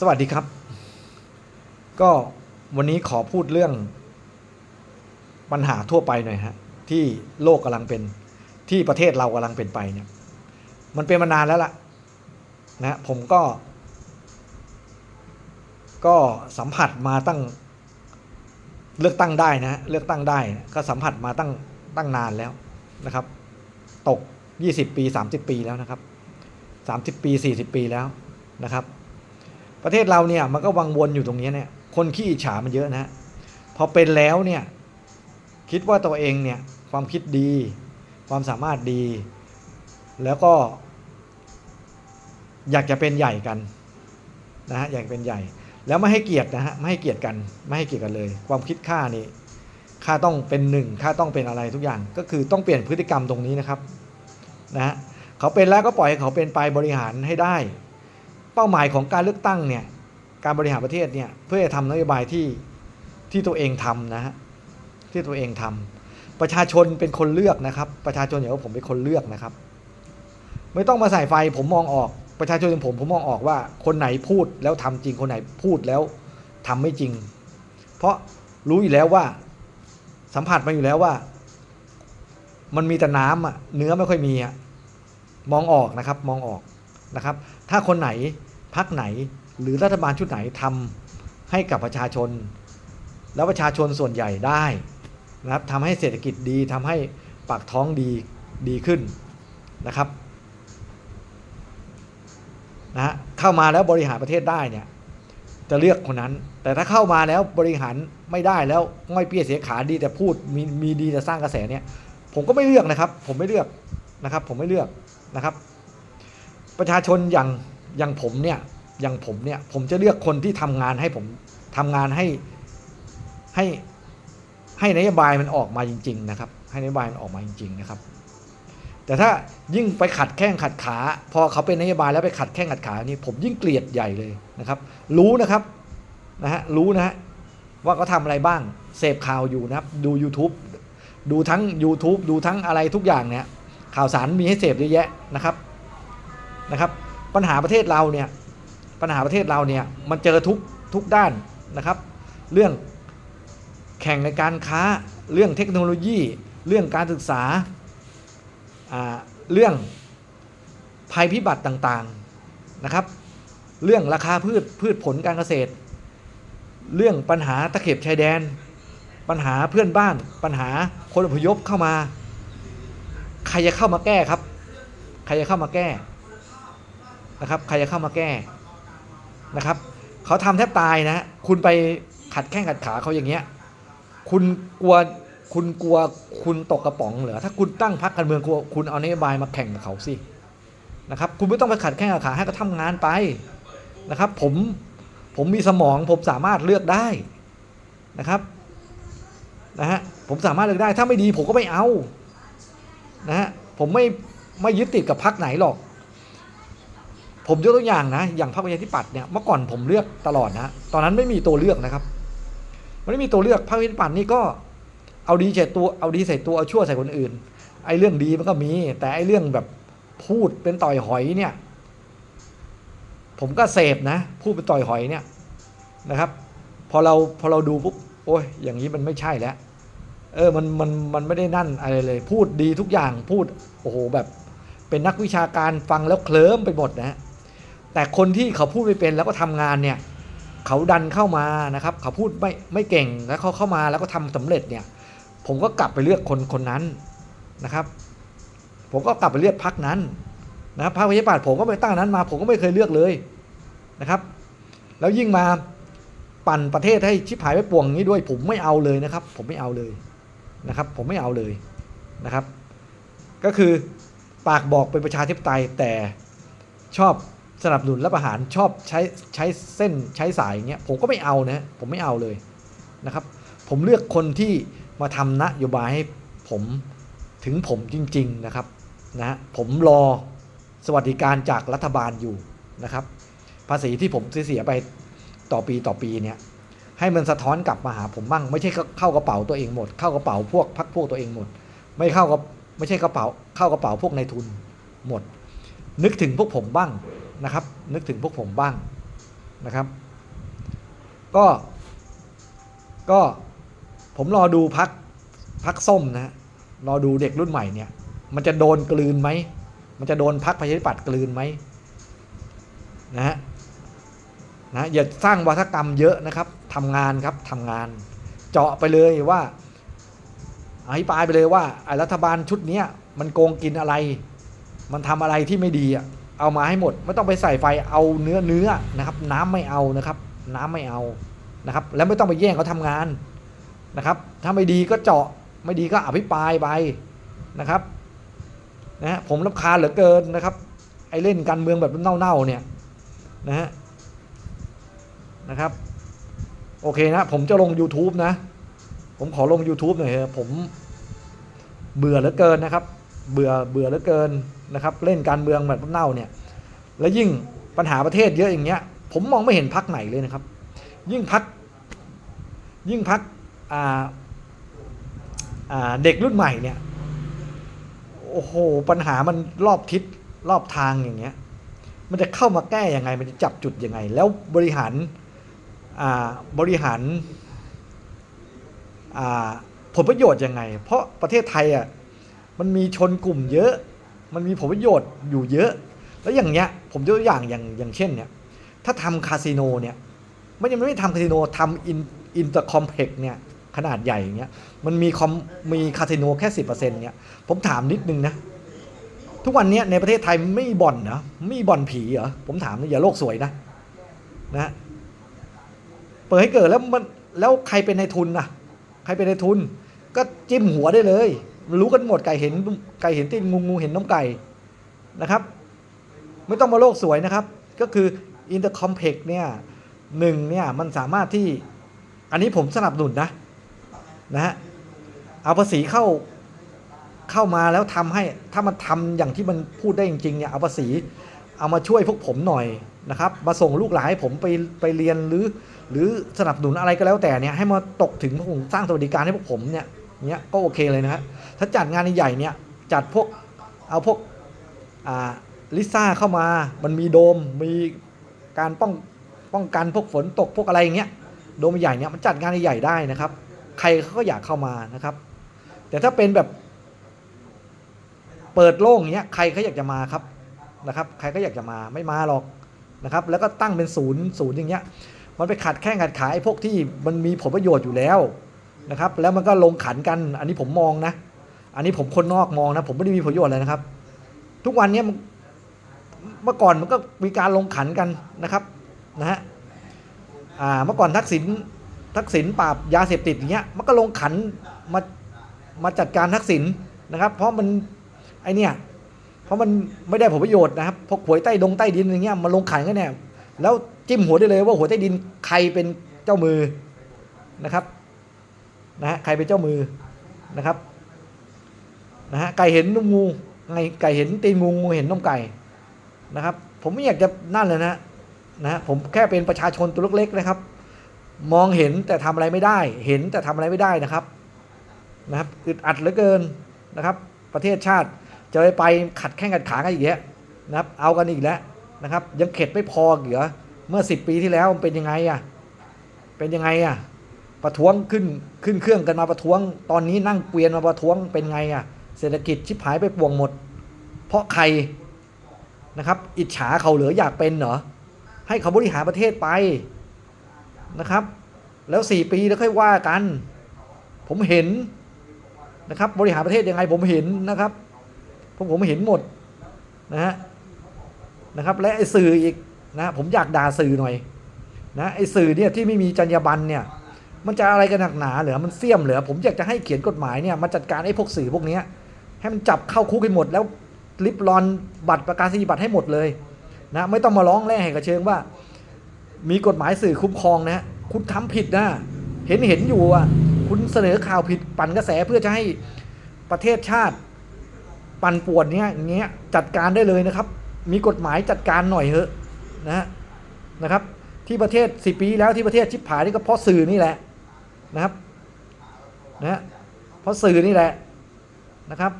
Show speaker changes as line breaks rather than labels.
สวัสดีครับ ก็วันนี้ขอพูดเรื่อง ปัญหาทั่วไปหน่อยฮะที่โลกกำลังเป็นที่ประเทศเรากำลังเป็นไปเนี่ยมันเป็นมานานแล้วล่ะนะผมก็ ก็สัมผัสมาตั้งเลือกตั้งได้นะเลือกตั้งได้ก็สัมผัสมาตั้งตั้งนานแล้วนะครับ ตก 20 ปี 30 ปีแล้วนะครับ 30 ปี 40 ปีแล้วนะครับ ประเทศเราเนี่ยมันก็วังวนอยู่ตรงนี้เนี่ยคนขี้อิจฉามันเยอะนะฮะพอเป็นแล้วเนี่ยคิดว่าตัวเองเนี่ยความคิดดี ความสามารถดี แล้วก็ อยากจะเป็นใหญ่กันนะฮะอยากเป็นใหญ่ แล้วไม่ให้เกียรตินะฮะไม่ให้เกียรติกันไม่ให้เกียรติกันเลย ความคิดค่านี่ค่าต้องเป็นหนึ่งค่าต้องเป็นอะไรทุกอย่าง ก็คือต้องเปลี่ยนพฤติกรรมตรงนี้นะครับนะฮะเขาเป็นแล้วก็ปล่อยให้เขาเป็นไปบริหารให้ได้ เป้าหมายของการเลือกตั้งเนี่ยการบริหารประเทศเนี่ยเพื่อจะทำนโยบายที่ที่ตัวเองทำนะฮะที่ตัวเองทำประชาชนเป็นคนเลือกนะครับ ประชาชนอย่างว่าผมเป็นคนเลือกนะครับ ไม่ต้องมาใส่ไฟผมมองออกประชาชนอย่างผมผมมองออกว่า คนไหนพูดแล้วทำจริงคนไหนพูดแล้วทำไม่จริง เพราะรู้อยู่แล้วว่าสัมผัสมาอยู่แล้วว่า มันมีแต่น้ำอะเนื้อไม่ค่อยมีอะมองออกนะครับมองออกนะครับ ถ้าคนไหน พักไหนหรือรัฐบาลชุดไหนทำให้กับประชาชน แล้วประชาชนส่วนใหญ่ได้นะครับทำให้เศรษฐกิจดีทำให้ปากท้องดีดีขึ้นนะครับนะฮะเข้ามาแล้วบริหารประเทศได้เนี่ยจะเลือกคนนั้น แต่ถ้าเข้ามาแล้วบริหารไม่ได้แล้วง่อยเปี้ยเสียขาดีแต่พูดมีมีดีแต่สร้างกระแสเนี่ยผมก็ไม่เลือกนะครับ ผมไม่เลือกนะครับ ผมไม่เลือกนะครับ ประชาชนอย่าง อย่างผมเนี่ยอย่างผมเนี่ยผมจะเลือกคนที่ทำงานให้ผมทำงานให้ให้ให้นโยบายมันออกมาจริง ๆ นะครับ ให้นโยบายมันออกมาจริง ๆ นะครับ แต่ถ้ายิ่งไปขัดแข้งขัดขา พอเขาเป็นนโยบายแล้วไปขัดแข้งขัดขานี่ผมยิ่งเกลียดใหญ่เลยนะครับ รู้นะครับนะฮะรู้นะฮะว่าเขาทำอะไรบ้างเสพข่าวอยู่นะครับ ดู YouTube ดูทั้ง YouTube ดูทั้งอะไรทุกอย่างเนี่ยข่าวสารมีให้เสพเยอะแยะนะครับนะครับ ปัญหาประเทศเราเนี่ยปัญหาประเทศเราเนี่ยมันเจอทุกทุกด้านนะครับ เรื่องแข่งในการค้าเรื่องเทคโนโลยี เรื่องการศึกษาเรื่องภัยพิบัติต่างๆนะครับ เรื่องราคาพืชพืชผลการเกษตร เรื่องปัญหาตะเข็บชายแดน ปัญหาเพื่อนบ้าน ปัญหาคนอพยพเข้ามา ใครจะเข้ามาแก้ครับ ใครจะเข้ามาแก้ นะครับ ใครจะเข้ามาแก้นะครับเขาทำแทบตายนะ คุณไปขัดแข้งขัดขาเขาอย่างเงี้ย คุณกลัวคุณกลัวคุณตกกระป๋องเหรอถ้าคุณตั้งพรรคการเมืองกลัวคุณเอานโยบายมาแข่งกับเขาสินะครับ คุณไม่ต้องไปขัดแข้งขัดขาให้เขาทำงานไปนะครับ ผมผมมีสมองผมสามารถเลือกได้นะครับนะฮะผมสามารถเลือกได้ถ้าไม่ดีผมก็ไม่เอานะฮะผมไม่ไม่ยึดติดกับพรรคไหนหรอก ผมยกตัวอย่างนะ อย่างพรรคประชาธิปัตย์เนี่ยเมื่อก่อนผมเลือกตลอดนะตอนนั้นไม่มีตัวเลือกนะครับมันไม่มีตัวเลือกพรรคประชาธิปัตย์นี่ก็เอาดีใส่ตัวเอาดีใส่ตัวเอาชั่วใส่คนอื่น ไอ้เรื่องดีมันก็มี แต่ไอ้เรื่องแบบพูดเป็นต่อยหอยเนี่ย ผมก็เสพนะพูดเป็นต่อยหอยเนี่ยนะครับ พอเราพอเราดูปุ๊บโอ้ยอย่างนี้มันไม่ใช่แล้วเออมันมันมันไม่ได้นั่นอะไรเลย พูดดีทุกอย่างพูดโอ้โหแบบ เป็นนักวิชาการฟังแล้วเคลิ้มไปหมดนะ แต่คนที่เขาพูดไม่เป็นแล้วก็ทำงานเนี่ยเขาดันเข้ามานะครับ เขาพูดไม่ไม่เก่งแล้วเขาเข้ามาแล้วก็ทำสำเร็จเนี่ยผมก็กลับไปเลือกคนคนนั้นนะครับ ผมก็กลับไปเลือกพักนั้นนะครับพรรคประชาธิปัตย์ผมก็ไปตั้งนั้นมา ผมก็ไม่เคยเลือกเลยนะครับ แล้วยิ่งมาปั่นประเทศให้ชิบหายไปป่วงนี้ด้วย ผมไม่เอาเลยนะครับ ผมไม่เอาเลยนะครับ ผมไม่เอาเลยนะครับ ก็คือปากบอกเป็นประชาธิปไตยแต่ชอบ สนับสนุนและประหารชอบใช้ใช้เส้นใช้สายอย่างเงี้ยผมก็ไม่เอานะผมไม่เอาเลยนะครับ ผมเลือกคนที่มาทำนโยบายให้ผมถึงผมจริง ๆนะครับนะผมรอสวัสดิการจากรัฐบาลอยู่นะครับ ภาษีที่ผมเสียไปต่อปีต่อปีเนี่ยให้มันสะท้อนกลับมาหาผมบ้างไม่ใช่เข้ากระเป๋าตัวเองหมด เข้ากระเป๋าพวกพักพวกตัวเองหมด ไม่เข้ากับไม่ใช่กระเป๋าเข้ากระเป๋าพวกนายทุนหมด นึกถึงพวกผมบ้าง นะครับ นึกถึงพวกผมบ้างนะครับ ก็ก็ผมรอดูพักพักส้มนะฮะรอดูเด็กรุ่นใหม่เนี่ย มันจะโดนกลืนไหม มันจะโดนพักประชาธิปัตย์กลืนไหมนะฮะนะอย่าสร้างวัฒกรรมเยอะนะครับทำงานครับทำงาน เจาะไปเลยว่าอภิปรายไปเลยว่ารัฐบาลชุดนี้มันโกงกินอะไร มันทำอะไรที่ไม่ดีอะ เอามาให้หมด ไม่ต้องไปใส่ไฟเอาเนื้อเนื้อนะครับ น้ำไม่เอานะครับ น้ำไม่เอานะครับ แล้วไม่ต้องไปแย่งเขาทำงานนะครับ ถ้าไม่ดีก็เจาะไม่ดีก็อภิปรายไปนะครับนะฮะผมรำคาญเหลือเกินนะครับไอเล่นการเมืองแบบเน่าๆเนี่ยนะฮะนะครับโอเคนะ ผมจะลง YouTube นะ ผมขอลง YouTube หน่อยเถอะผมเบื่อเหลือเกินนะครับ เบื่อเบื่อเหลือเกิน นะครับเล่นการเมืองแบบเน่าเนี่ยแล้วยิ่งปัญหาประเทศเยอะอย่างเงี้ยผมมองไม่เห็นพักไหนเลยนะครับ ยิ่งพักยิ่งพักเด็กรุ่นใหม่เนี่ยโอ้โหปัญหามันรอบทิศรอบทางอย่างเงี้ยมันจะเข้ามาแก้ยังไง มันจะจับจุดยังไง แล้วบริหารบริหารผลประโยชน์ยังไง เพราะประเทศไทยอะมันมีชนกลุ่มเยอะ มันมีผลประโยชน์อยู่เยอะ แล้วอย่างเงี้ยผมยกตัวอย่างอย่างอย่างเช่นเนี่ยถ้าทำคาสิโนเนี่ยไม่ยังไม่ทำคาสิโนทำอินอินเตอร์คอมเพล็กเนี่ยขนาดใหญ่อย่างเงี้ยมันมีคอมมีคาสิโนแค่สิบเปอร์เซ็นต์เนี่ยผมถามนิดนึงนะทุกวันนี้ในประเทศไทยไม่มีบ่อนเหรอไม่มีบ่อนผีเหรอผมถามนะอย่าโลกสวยนะนะเปิดให้เกิดแล้วมันแล้วใครเป็นในายทุนนะใครเป็นในายทุน ก็จิ้มหัวได้เลย รู้กันหมดไก่เห็นไก่เห็นตีนงูงูเห็นน้องไก่นะครับ ไม่ต้องมาโลกสวยนะครับ ก็คืออินเตอร์คอมเพล็กเนี่ยหนึ่งเนี่ยมันสามารถที่อันนี้ผมสนับสนุนนะนะฮะเอาภาษีเข้าเข้ามาแล้วทำให้ถ้ามันทำอย่างที่มันพูดได้จริงๆเนี่ยเอาภาษีเอามาช่วยพวกผมหน่อยนะครับ มาส่งลูกหลานให้ผมไปไปเรียนหรือ หรือสนับสนุนอะไรก็แล้วแต่เนี่ยให้มาตกถึงพวกผมสร้างสวัสดิการให้พวกผมเนี่ย เนี้ยก็โอเคเลยนะฮะถ้าจัดงานใหญ่เนี่ยจัดพวกเอาพวกอ่าลิซ่าเข้ามามันมีโดมมีการป้องป้องกันพวกฝนตกพวกอะไรอย่างเงี้ยโดมใหญ่เนี่ยมันจัดงานใหญ่ได้นะครับ ใครเขาก็อยากเข้ามานะครับ แต่ถ้าเป็นแบบเปิดโล่งอย่างเงี้ยใครเขาอยากจะมาครับนะครับ ใครก็อยากจะมาไม่มาหรอกนะครับ แล้วก็ตั้งเป็นศูนย์ศูนย์อย่างเงี้ยมันไปขัดแข้งขัดขาไอ้พวกที่มันมีผลประโยชน์อยู่แล้ว นะครับ แล้วมันก็ลงขันกัน อันนี้ผมมองนะ อันนี้ผมคนนอกมองนะ ผมไม่ได้มีผลประโยชน์อะไรนะครับ ทุกวันนี้เมื่อก่อนมันก็มีการลงขันกันนะครับนะฮะอ่าเมื่อก่อนทักษิณทักษิณปราบยาเสพติดอย่างเงี้ยมันก็ลงขันมามาจัดการทักษิณนะครับ เพราะมันไอเนี่ยเพราะมันไม่ได้ผลประโยชน์นะครับพวกหวยใต้ดงใต้ดินอย่างเงี้ยมาลงขันกันเนี่ยแล้วจิ้มหัวได้เลยว่าหัวใต้ดินใครเป็นเจ้ามือนะครับ นะฮะใครเป็นเจ้ามือนะครับนะฮะไก่เห็นนมงูไงไก่เห็นตีนงูงูเห็นนมไก่นะครับ ผมไม่อยากจะนั่นเลยนะนะฮะผมแค่เป็นประชาชนตัวเล็กๆนะครับ มองเห็นแต่ทำอะไรไม่ได้ เห็นแต่ทำอะไรไม่ได้นะครับนะครับอึดอัดเหลือเกินนะครับ ประเทศชาติจะไปไปขัดแข้งขัดขากันอีกแล้วนะครับ เอากันอีกแล้วนะครับ ยังเข็ดไม่พอเหรอเมื่อสิบปีที่แล้วมันเป็นยังไงอะเป็นยังไงอะ ประท้วงขึ้นขึ้นเครื่องกันมาประท้วง ตอนนี้นั่งเกวียนมาประท้วงเป็นไงอะเศรษฐกิจชิบหายไปป่วงหมด เพราะใครนะครับ อิจฉาเขาเหลืออยากเป็นเหรอให้เขาบริหารประเทศไปนะครับ แล้วสี่ปีแล้วค่อยว่ากัน ผมเห็นนะครับ บริหารประเทศยังไงผมเห็นนะครับพวกผมเห็นหมดนะฮะนะครับ และไอ้สื่ออีกนะผมอยากด่าสื่อหน่อยนะไอ้สื่อเนี่ยที่ไม่มีจรรยาบรรณเนี่ย มันจะอะไรกันหนักหนาเหรือมันเสี่ยมเหรอผมอยากจะให้เขียนกฎหมายเนี่ยมาจัดการไอ้พวกสื่อพวกนี้ให้มันจับเข้าคุกให้หมด แล้วริบรอนบัตรประกาศนียบัตรให้หมดเลยนะไม่ต้องมาร้องแร่แหกกระเชิงว่า มีกฎหมายสื่อคุ้มครองนะคุณทำผิดนะเห็นเห็นอยู่อะคุณเสนอข่าวผิดปั่นกระแสเพื่อจะให้ประเทศชาติ ปั่นป่วนเนี้ยอย่างเงี้ยจัดการได้เลยนะครับ มีกฎหมายจัดการหน่อยเถอะนะฮะนะครับที่ประเทศสิปีแล้วที่ประเทศชิบหายนี่ก็เพราะสื่อนี่แหละ นะครับนะฮะเพราะสื่อนี่แหละนะครับ